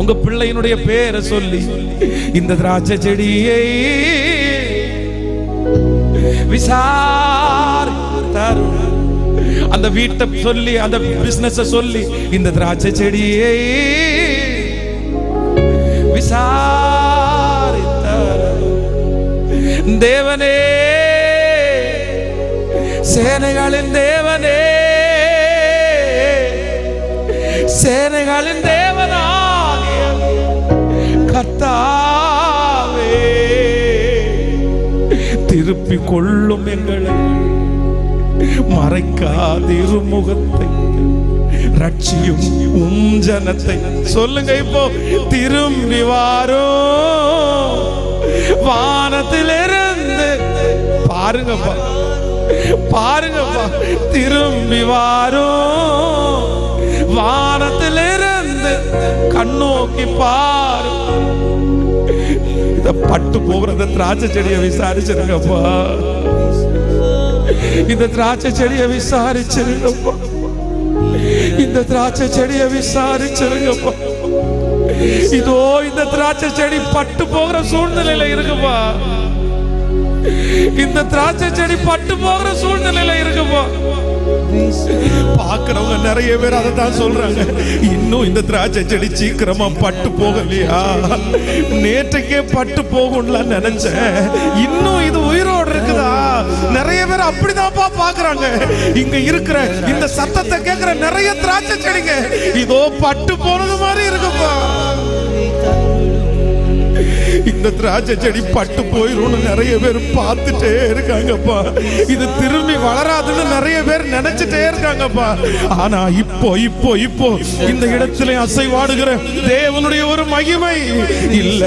உங்க பிள்ளையினுடைய பேரை சொல்லி இந்த திராட்சை செடியை விசார் அந்த வீட்டை சொல்லி அந்த பிசினஸ் சொல்லி இந்த திராட்சை செடியை விசாரித்தார் தேவனே சேனைகளின் தேவனே சேனைகளின் தேவ கத்தாவே. திருப்பி கொள்ளும் எங்களை. மறைக்காதிரு முகத்தை ரட்சியும் உம் ஜனத்தை. சொல்லுங்க இப்போ திரும்பி வாரோ. வானத்திலிருந்து. பாருங்கப்பா. பாருங்கப்பா. திரும்பி வாரோ. வானத்திலிருந்து. கண்ணோக்கி பாரு இத பட்டு போகிற இந்த திராட்சை செடியை விசாரிச்சிருங்கப்பா. இந்த திராட்சை செடியை விசாரிச்சிருங்கப்பா. இந்த திராட்சை செடியை விசாரிச்சிருங்கப்பா. இதோ இந்த திராட்சை செடி பட்டு போகிற சூழ்நிலையில இருக்குப்பா. இந்த திராட்சை செடி பட்டு போகிற சூழ்நிலையில இருக்கு பாக்குறவங்க நிறைய பேர் அதை தான் சொல்றாங்க. இன்னும் இந்த திராட்சை செடி சீக்கிரமா பட்டு போகலையா? நேற்றைக்கே பட்டு போகும்ல நினைச்சேன். இன்னும் இது உயிரோடு இருக்குதா? நிறைய பேர் அப்படிதான்ப்பா பாக்குறாங்க இங்க இருக்கிற இந்த சத்தத்தை கேட்கிற நிறைய திராட்சை செடிங்க இதோ பட்டு போனது மாதிரி இருக்குப்பா. இந்த திராட்சை செடி பட்டு போயிரும்னு நிறைய பேர் பார்த்துட்டே இருக்காங்கப்பா. இது திரும்பி வளராதுன்னு நிறைய பேர் நினைச்சிட்டே இருக்காங்கப்பா. ஆனா இப்போ இப்போ இப்போ இந்த இடத்துல அசைவாடுகிற தேவனுடைய ஒரு மகிமை. இல்ல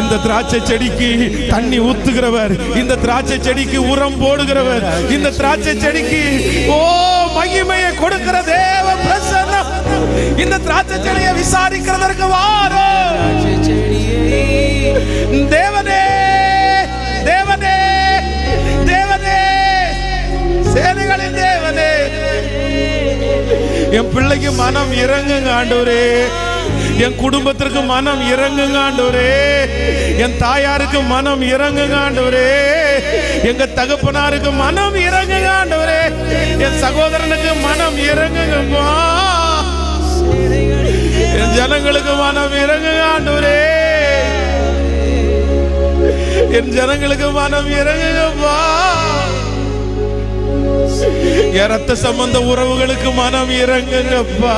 இந்த திராட்சை செடிக்கு தண்ணி ஊத்துகிறவர் இந்த திராட்சை செடிக்கு உரம் போடுகிறவர் இந்த திராட்சை செடிக்கு ஓ மகிமையை கொடுக்கிற தேவ பிரசன்னம். இந்த திராட்சை செடியை விசாரிக்கிறதற்கு வாரோ. தேவனே தேவனே தேவனே சேனைகளின் தேவனே. என் பிள்ளைக்கு மனம் இறங்குங்க ஆண்டவரே. என் குடும்பத்திற்கு மனம் இறங்குங்க ஆண்டவரே. என் தாயாருக்கு மனம் இறங்குங்க ஆண்டவரே. எங்க தகப்பனாருக்கு மனம் இறங்குங்க ஆண்டவரே. என் சகோதரனுக்கு மனம் இறங்குங்கப்பா என் ஜனங்களுக்கு மனம் இறங்குங்க ஆண்டவரே. என் ஜனங்களுக்கு மனம் இறங்குங்கப்பா. என் ரத்த சம்பந்த உறவுகளுக்கு மனம் இறங்குங்கப்பா.